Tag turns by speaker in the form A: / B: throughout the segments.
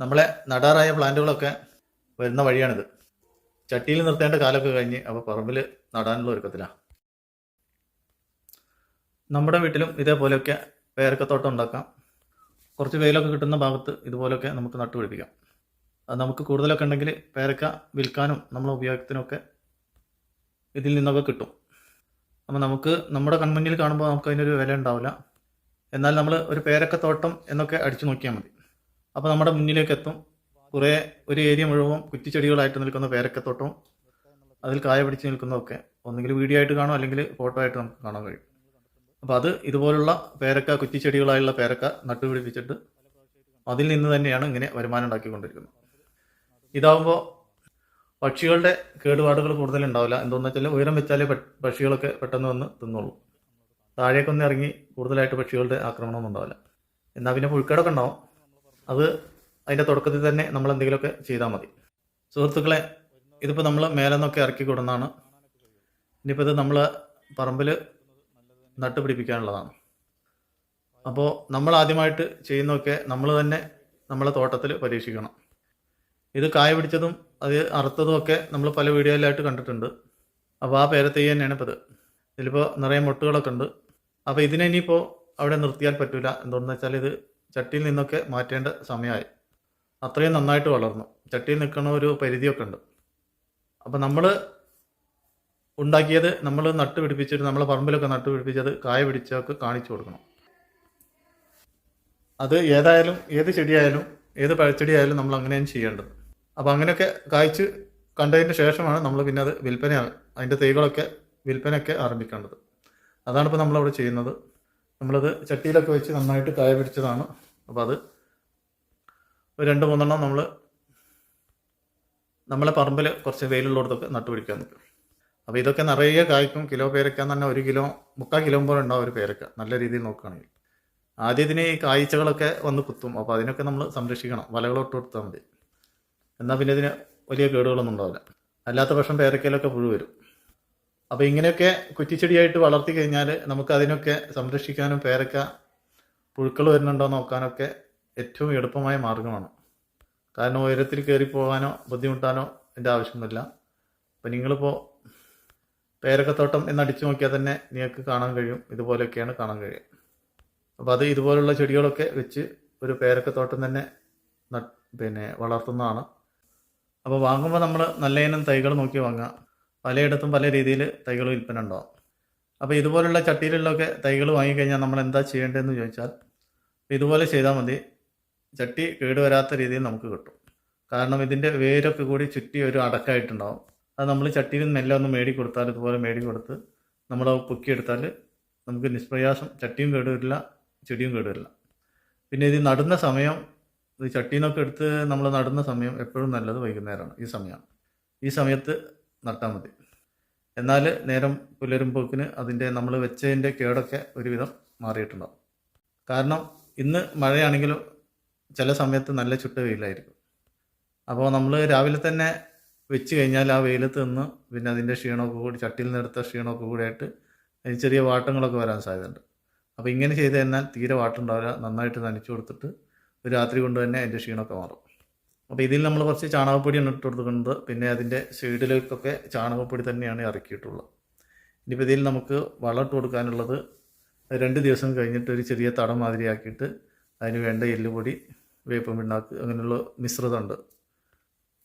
A: നമ്മളെ നടാറായ പ്ലാന്റുകളൊക്കെ വരുന്ന വഴിയാണിത്. ചട്ടിയിൽ നിർത്തേണ്ട കാലമൊക്കെ കഴിഞ്ഞ് അപ്പോൾ പറമ്പിൽ നടാനുള്ള ഒരുക്കത്തിലാണ് നമ്മുടെ വീട്ടിലും ഇതേപോലെയൊക്കെ പേരക്കത്തോട്ടം ഉണ്ടാക്കാം. കുറച്ച് വെയിലൊക്കെ കിട്ടുന്ന ഭാഗത്ത് ഇതുപോലെയൊക്കെ നമുക്ക് നട്ടുപിടിപ്പിക്കാം അത് നമുക്ക് കൂടുതലൊക്കെ ഉണ്ടെങ്കിൽ പേരക്ക വിൽക്കാനും നമ്മളെ ഉപയോഗത്തിനൊക്കെ ഇതിൽ നിന്നൊക്കെ കിട്ടും. അപ്പോൾ നമുക്ക് നമ്മുടെ കൺമുന്നിൽ കാണുമ്പോൾ നമുക്ക് അതിനൊരു വില ഉണ്ടാവില്ല. എന്നാൽ നമ്മൾ ഒരു പേരക്കത്തോട്ടം എന്നൊക്കെ അടിച്ചു നോക്കിയാൽ മതി. അപ്പോൾ നമ്മുടെ മുന്നിലേക്ക് എത്തും കുറേ ഒരു ഏരിയ മുഴുവൻ കുറ്റിച്ചെടികളായിട്ട് നിൽക്കുന്ന പേരക്കത്തോട്ടവും അതിൽ കായ പിടിച്ച് നിൽക്കുന്നതൊക്കെ ഒന്നുകിൽ വീഡിയോ ആയിട്ട് കാണും അല്ലെങ്കിൽ ഫോട്ടോ ആയിട്ട് നമുക്ക് കാണാൻ കഴിയും. അപ്പോൾ അത് ഇതുപോലുള്ള പേരക്ക കുറ്റിച്ചെടികളായുള്ള പേരക്ക നട്ടുപിടിപ്പിച്ചിട്ട് അതിൽ നിന്ന് തന്നെയാണ് ഇങ്ങനെ വരുമാനം ഉണ്ടാക്കിക്കൊണ്ടിരിക്കുന്നത്. ഇതാവുമ്പോൾ പക്ഷികളുടെ കേടുപാടുകൾ കൂടുതൽ ഉണ്ടാവില്ല. എന്തെന്ന് വെച്ചാൽ ഉയരം വെച്ചാലേ പക്ഷികളൊക്കെ പെട്ടെന്ന് വന്ന് തിന്നുള്ളൂ താഴേക്കൊന്ന് ഇറങ്ങി കൂടുതലായിട്ട് പക്ഷികളുടെ ആക്രമണമൊന്നും ഉണ്ടാവില്ല. എന്നാൽ പിന്നെ പുഴുക്കേടൊക്കെ ഉണ്ടാവും. അത് അതിന്റെ തുടക്കത്തിൽ തന്നെ നമ്മൾ എന്തെങ്കിലുമൊക്കെ ചെയ്താൽ മതി. സുഹൃത്തുക്കളെ ഇതിപ്പോൾ നമ്മൾ മേലെ നിന്നൊക്കെ ഇറക്കി കൊടുക്കുന്നതാണ് ഇനിയിപ്പോൾ ഇത് നമ്മൾ പറമ്പിൽ നട്ടുപിടിപ്പിക്കാനുള്ളതാണ്. അപ്പോൾ നമ്മൾ ആദ്യമായിട്ട് ചെയ്യുന്നതൊക്കെ നമ്മൾ തന്നെ നമ്മളെ തോട്ടത്തിൽ പരീക്ഷിക്കണം. ഇത് കായ പിടിച്ചതും അത് അറുത്തതും ഒക്കെ നമ്മൾ പല വീഡിയോയിലായിട്ട് കണ്ടിട്ടുണ്ട്. അപ്പോൾ ആ പേരത്തൈ തന്നെയാണ് ഇപ്പോൾ ഇത് ഇതിലിപ്പോൾ നിറയെ മുട്ടുകളൊക്കെ ഉണ്ട്. അപ്പോൾ ഇതിനെ ഇനിയിപ്പോൾ അവിടെ നിർത്തിയാൽ പറ്റില്ല എന്തുകൊണ്ടെന്ന് വെച്ചാൽ ഇത് ചട്ടിയിൽ നിന്നൊക്കെ മാറ്റേണ്ട സമയമായി. അത്രയും നന്നായിട്ട് വളർന്നു. ചട്ടിയിൽ നിൽക്കണ ഒരു പരിധിയൊക്കെ ഉണ്ട്. അപ്പോൾ നമ്മൾ ഉണ്ടാക്കിയത് നമ്മൾ നട്ടുപിടിപ്പിച്ചിട്ട് നമ്മളെ പറമ്പിലൊക്കെ നട്ട് പിടിപ്പിച്ചത് കായ പിടിച്ചൊക്കെ കാണിച്ചു കൊടുക്കണം. അത് ഏതായാലും ഏത് ചെടിയായാലും ഏത് പഴച്ചെടിയായാലും നമ്മൾ അങ്ങനെയാണ് ചെയ്യേണ്ടത്. അപ്പോൾ അങ്ങനെയൊക്കെ കായ്ച്ച് കണ്ടതിന് ശേഷമാണ് നമ്മൾ പിന്നെ അത് വിൽപ്പന അതിന്റെ തൈകളൊക്കെ വിൽപ്പനയൊക്കെ ആരംഭിക്കേണ്ടത്. അതാണ് ഇപ്പോൾ നമ്മളവിടെ ചെയ്യുന്നത്. നമ്മളത് ചട്ടിയിലൊക്കെ വെച്ച് നന്നായിട്ട് കായ പിടിച്ചതാണ്. അപ്പോൾ അത് ഒരു രണ്ട് മൂന്നെണ്ണം നമ്മൾ നമ്മളെ പറമ്പിൽ കുറച്ച് വെയിലുള്ളിടത്തൊക്കെ നട്ടുപിടിക്കാൻ നിൽക്കും. അപ്പോൾ ഇതൊക്കെ നിറയെ കായ്ക്കും. കിലോ പേരക്ക തന്നെ ഒരു കിലോ മുക്കാൽ കിലോ പോലെ ഉണ്ടാവും ഒരു പേരക്ക. നല്ല രീതിയിൽ നോക്കുകയാണെങ്കിൽ. ആദ്യം ഇതിന് ഈ കായ്ച്ചകളൊക്കെ വന്ന് കുത്തും. അപ്പോൾ അതിനൊക്കെ നമ്മൾ സംരക്ഷിക്കണം. വലകളൊട്ട് കൊടുത്താൽ മതി. എന്നാൽ പിന്നെ ഇതിന് വലിയ കേടുകളൊന്നും ഉണ്ടാവില്ല. അല്ലാത്ത പക്ഷം പേരക്കയിലൊക്കെ പുഴു വരും. അപ്പോൾ ഇങ്ങനെയൊക്കെ കുറ്റിച്ചെടിയായിട്ട് വളർത്തി കഴിഞ്ഞാൽ നമുക്ക് അതിനൊക്കെ സംരക്ഷിക്കാനും പേരക്ക പുഴുക്കൾ വരുന്നുണ്ടോ നോക്കാനൊക്കെ ഏറ്റവും എളുപ്പമായ മാർഗമാണ്. കാരണം ഉയരത്തിൽ കയറി പോകാനോ ബുദ്ധിമുട്ടാനോ എന്റെ ആവശ്യമില്ല അപ്പം നിങ്ങളിപ്പോൾ പേരക്കത്തോട്ടം എന്നടിച്ചു നോക്കിയാൽ തന്നെ നിങ്ങൾക്ക് കാണാൻ കഴിയും. ഇതുപോലെയൊക്കെയാണ് കാണാൻ കഴിയുക. അപ്പോൾ അത് ഇതുപോലുള്ള ചെടികളൊക്കെ വെച്ച് ഒരു പേരക്കത്തോട്ടം തന്നെ പിന്നെ വളർത്തുന്നതാണ്. അപ്പോൾ വാങ്ങുമ്പോൾ നമ്മൾ നല്ല ഇനം തൈകൾ നോക്കി വാങ്ങുക പലയിടത്തും പല രീതിയിൽ തൈകൾ വിൽപ്പന ഉണ്ടാവും അപ്പോൾ ഇതുപോലുള്ള ചട്ടിയിലുള്ളൊക്കെ തൈകൾ വാങ്ങിക്കഴിഞ്ഞാൽ നമ്മൾ എന്താ ചെയ്യേണ്ടതെന്ന് ചോദിച്ചാൽ ഇതുപോലെ ചെയ്താൽ മതി. ചട്ടി കേടുവരാത്ത രീതിയിൽ നമുക്ക് കിട്ടും. കാരണം ഇതിന്റെ വേരൊക്കെ കൂടി ചുറ്റി ഒരു അടക്കായിട്ടുണ്ടാവും. അത് നമ്മൾ ചട്ടിയിൽ മെല്ലെ ഒന്ന് മേടി കൊടുത്താൽ ഇതുപോലെ മേടി കൊടുത്ത് നമ്മൾ പൊക്കിയെടുത്താൽ നമുക്ക് നിഷ്പ്രയാസം ചട്ടിയും കേടുവരില്ല ചെടിയും കേടുവരില്ല. പിന്നെ ഇത് നടുന്ന സമയം ഇത് ചട്ടിയിൽ നിന്നൊക്കെ എടുത്ത് നമ്മൾ നടുന്ന സമയം എപ്പോഴും നല്ലത് വൈകുന്നേരമാണ്. ഈ സമയമാണ്. ഈ സമയത്ത് നട്ടാൽ മതി. എന്നാൽ നേരം പുലരുമ്പോക്കിന് അതിന്റെ നമ്മൾ വെച്ചതിന്റെ കേടൊക്കെ ഒരുവിധം മാറിയിട്ടുണ്ടാവും. കാരണം ഇന്ന് മഴയാണെങ്കിലും ചില സമയത്ത് നല്ല ചുട്ട വെയിലായിരിക്കും. അപ്പോൾ നമ്മൾ രാവിലെ തന്നെ വെച്ച് കഴിഞ്ഞാൽ ആ വെയിലത്ത് നിന്ന് പിന്നെ അതിന്റെ ക്ഷീണമൊക്കെ കൂടി ചട്ടിയിൽ നിന്നെടുത്ത ക്ഷീണമൊക്കെ കൂടി ആയിട്ട് അതിന് ചെറിയ വാട്ടങ്ങളൊക്കെ വരാൻ സാധ്യതയുണ്ട്. അപ്പോൾ ഇങ്ങനെ ചെയ്ത് കഴിഞ്ഞാൽ തീരെ വാട്ടുണ്ടാവില്ല നന്നായിട്ട് നനച്ചു കൊടുത്തിട്ട് ഒരു രാത്രി കൊണ്ട് തന്നെ അതിന്റെ ക്ഷീണമൊക്കെ മാറും. അപ്പോൾ ഇതിൽ നമ്മൾ കുറച്ച് ചാണകപ്പൊടിയാണ് ഇട്ട് കൊടുക്കുന്നത്. പിന്നെ അതിന്റെ സൈഡിലേക്കൊക്കെ ചാണകപ്പൊടി തന്നെയാണ് ഇറക്കിയിട്ടുള്ളത്. ഇനിയിപ്പോൾ ഇതിൽ നമുക്ക് വളം ഇട്ട് കൊടുക്കാനുള്ളത് രണ്ട് ദിവസം കഴിഞ്ഞിട്ട് ഒരു ചെറിയ തടം മാതിരിയാക്കിയിട്ട് അതിന് വേണ്ട എല്ലുപൊടി വേപ്പം പിണ്ണാക്ക് അങ്ങനെയുള്ള മിശ്രിതമുണ്ട്.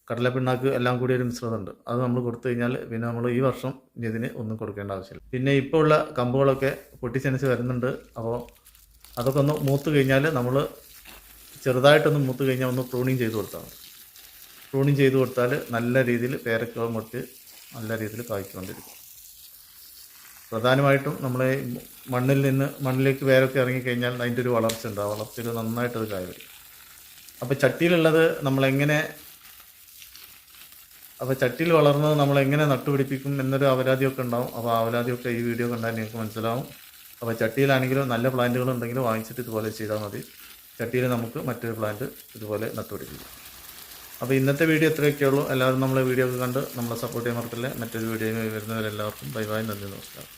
A: കടല പിണ്ണാക്ക് എല്ലാം കൂടി ഒരു മിശ്രിതമുണ്ട്. അത് നമ്മൾ കൊടുത്തു കഴിഞ്ഞാൽ പിന്നെ നമ്മൾ ഈ വർഷം ഇനി ഇതിന് ഒന്നും കൊടുക്കേണ്ട ആവശ്യമില്ല. പിന്നെ ഇപ്പോൾ ഉള്ള കമ്പുകളൊക്കെ പൊട്ടിച്ചനച്ച് വരുന്നുണ്ട്. അപ്പോൾ അതൊക്കെ ഒന്ന് മൂത്ത് കഴിഞ്ഞാൽ നമ്മൾ ചെറുതായിട്ടൊന്ന് മൂത്ത് കഴിഞ്ഞാൽ ഒന്ന് പ്രൂണിങ് ചെയ്ത് കൊടുത്താൽ മതി. പ്രൂണിങ് ചെയ്ത് കൊടുത്താൽ നല്ല രീതിയിൽ പേരക്ക മുട്ട് നല്ല രീതിയിൽ കായ്ക്കൊണ്ടിരിക്കും. പ്രധാനമായിട്ടും നമ്മൾ മണ്ണിൽ നിന്ന് മണ്ണിലേക്ക് വേരൊക്കെ ഇറങ്ങിക്കഴിഞ്ഞാൽ അതിന്റെ ഒരു വളർച്ച ഉണ്ട്. ആ വളർച്ചയിൽ നന്നായിട്ടത് കായ വരും. അപ്പോൾ ചട്ടിയിലുള്ളത് നമ്മളെങ്ങനെ അപ്പോൾ ചട്ടിയിൽ വളർന്നത് നമ്മളെങ്ങനെ നട്ടുപിടിപ്പിക്കും എന്നൊരു അവലാതിയൊക്കെ ഉണ്ടാവും. അപ്പോൾ ആ അവലാതിയൊക്കെ ഈ വീഡിയോ കണ്ടാൽ നിങ്ങൾക്ക് മനസ്സിലാവും. അപ്പോൾ ചട്ടിയിലാണെങ്കിലും നല്ല പ്ലാന്റുകൾ വാങ്ങിച്ചിട്ട് ഇതുപോലെ ചെയ്താൽ മതി. ചട്ടിയിൽ നമുക്ക് മറ്റൊരു പ്ലാന്റ് ഇതുപോലെ നട്ടുപിടിപ്പിക്കും. അപ്പോൾ ഇന്നത്തെ വീഡിയോ ഇത്രയൊക്കെ ഉള്ളൂ. എല്ലാവരും നമ്മളെ വീഡിയോ ഒക്കെ കണ്ട് നമ്മളെ സപ്പോർട്ട് ചെയ്യാൻ മറക്കില്ല. മറ്റൊരു വീഡിയോ വരുന്നവരെല്ലാവർക്കും ബൈ ബൈ നന്ദി നമസ്കാരം.